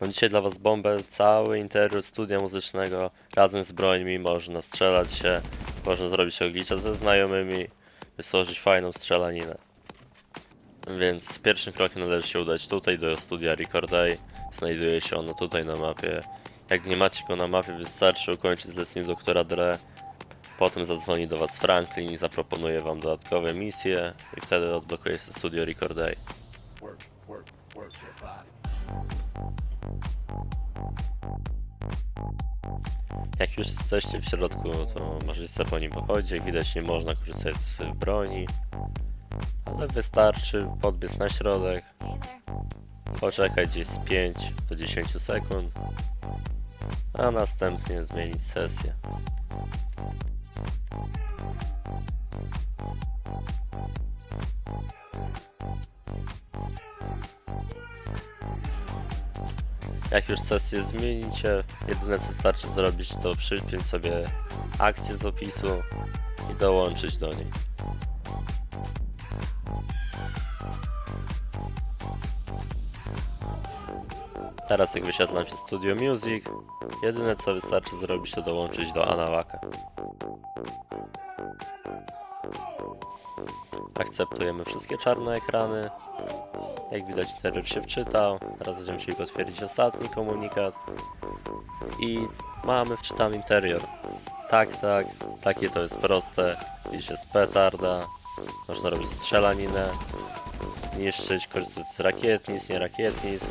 Mam dzisiaj dla was bombę, cały interior studia muzycznego razem z brońmi, można strzelać się, można zrobić oglicia ze znajomymi, stworzyć fajną strzelaninę. Więc pierwszym krokiem należy się udać tutaj do studia Record. Znajduje się ono tutaj na mapie. Jak nie macie go na mapie, wystarczy ukończyć zlecenie doktora Dre. Potem zadzwoni do was Franklin i zaproponuje wam dodatkowe misje i wtedy odblokuje się studio Record Day. work, work Jak już jesteście w środku, to sobie po nim pochodzić. Jak widać, nie można korzystać z broni, ale wystarczy podbiec na środek, poczekać gdzieś z 5 do 10 sekund, a następnie zmienić sesję. Jak już sesję zmienicie, jedyne co wystarczy zrobić to przypiąć sobie akcję z opisu i dołączyć do niej. Teraz jak wyświetlam się Studio Music, jedyne co wystarczy zrobić to dołączyć do Anawaka. Akceptujemy wszystkie czarne ekrany. Jak widać interior się wczytał. Teraz będziemy chcieli potwierdzić ostatni komunikat. I mamy wczytany interior. Tak, tak, takie to jest proste. Widzicie, z petarda. Można robić strzelaninę. Niszczyć, korzystać z rakietnic, nie rakietnic.